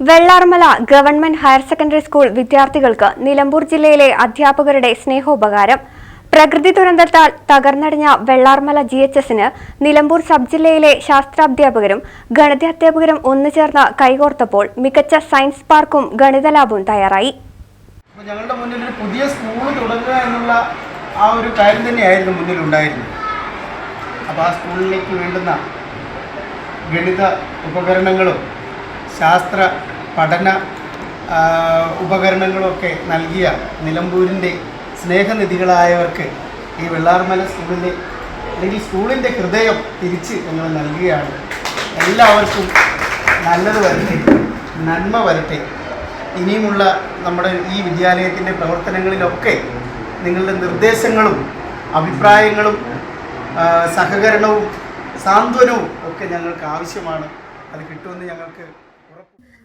Vellarmala government higher secondary school വിദ്യാർത്ഥികൾക്ക് നിലമ്പൂർ ജില്ലയിലെ അധ്യാപകരുടെ സ്നേഹോപകാരം. പ്രകൃതി ദുരന്തത്താൽ തകർന്നടിഞ്ഞ വെള്ളാർമല ജി എച്ച് എസിന് നിലമ്പൂർ സബ് ജില്ലയിലെ ശാസ്ത്രാധ്യാപകരും ഗണിതാധ്യാപകരും ഒന്നുചേർന്ന് കൈകോർത്തപ്പോൾ മികച്ച സയൻസ് പാർക്കും ഗണിത ലാബും തയ്യാറായി ഞങ്ങളുടെ മുന്നിൽ ഒരു പുതിയ സ്കൂൾ തുടങ്ങുക എന്നുള്ള ആ ഒരു കാര്യം തന്നെയായിരുന്നു മുന്നിൽ ഉണ്ടായിരുന്നത് അപ്പോൾ ആ സ്കൂളിലേക്ക് വേണ്ടുന്ന ഗണിത ഉപകരണങ്ങളും ശാസ്ത്ര പഠന ഉപകരണങ്ങളൊക്കെ നൽകിയ നിലമ്പൂരിന്റെ സ്നേഹനിധികളായവർക്ക് ഈ വെള്ളാർമല സ്കൂളിന്റെ അല്ലെങ്കിൽ സ്കൂളിന്റെ ഹൃദയം തിരിച്ച് ഞങ്ങൾ നൽകുകയാണ്. എല്ലാവർക്കും നല്ലത് വരട്ടെ നന്മ വരട്ടെ. ഇനിയുമുള്ള നമ്മുടെ ഈ വിദ്യാലയത്തിന്റെ പ്രവർത്തനങ്ങളിലൊക്കെ നിങ്ങളുടെ നിർദ്ദേശങ്ങളും അഭിപ്രായങ്ങളും സഹകരണവും സാന്ത്വനവും ഒക്കെ ഞങ്ങൾക്ക് ആവശ്യമാണ്. അത് കിട്ടുമെന്ന് ഞങ്ങൾക്ക്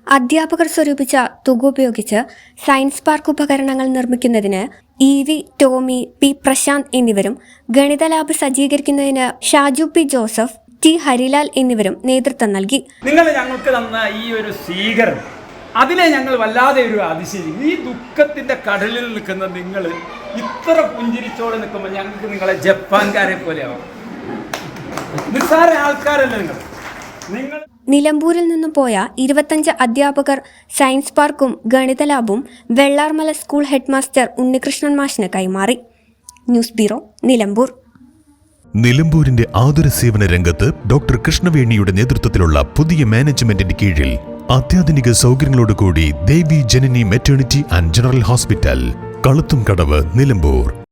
അധ്യാപകർ സ്വരൂപിച്ച തുക ഉപയോഗിച്ച് സയൻസ് പാർക്ക് ഉപകരണങ്ങൾ നിർമ്മിക്കുന്നതിന് E V Tomy P Prashanth എന്നിവരും ഗണിത ലാബ് സജ്ജീകരിക്കുന്നതിന് ഷാജു പി ജോസഫ് ടി ഹരിലാൽ എന്നിവരും നേതൃത്വം നൽകി. നിങ്ങൾ ഞങ്ങൾക്ക് തന്ന ഈ ഒരു സ്വീകരണം അതിനെ ഞങ്ങൾ വല്ലാതെ ഒരു അതിശയം ഈ ദുഃഖത്തിന്റെ കടലിൽ നിൽക്കുന്ന നിങ്ങൾ ഇത്ര പുഞ്ചിരിച്ചോടെ നിൽക്കുമ്പോൾ ഞങ്ങൾക്ക് നിങ്ങളെ ജപ്പാൻകാരെ പോലെയാവും. നിസ്സാര ആൾക്കാരല്ല നിങ്ങൾ? നിങ്ങൾ നിലമ്പൂരിൽ നിന്നും പോയ ഇരുപത്തഞ്ച് അധ്യാപകർ സയൻസ് പാർക്കും ഗണിത ലാബും വെള്ളാർമല സ്കൂൾ ഹെഡ്മാസ്റ്റർ ഉണ്ണികൃഷ്ണൻ മാഷിന് കൈമാറി. News bureau Nilambur. നിലമ്പൂരിന്റെ ആതുര സേവന രംഗത്ത് ഡോക്ടർ കൃഷ്ണവേണിയുടെ നേതൃത്വത്തിലുള്ള പുതിയ മാനേജ്മെന്റിന്റെ കീഴിൽ അത്യാധുനിക സൗകര്യങ്ങളോടുകൂടി Devi Janani maternity and general hospital കളുത്തും കടവ് നിലമ്പൂർ.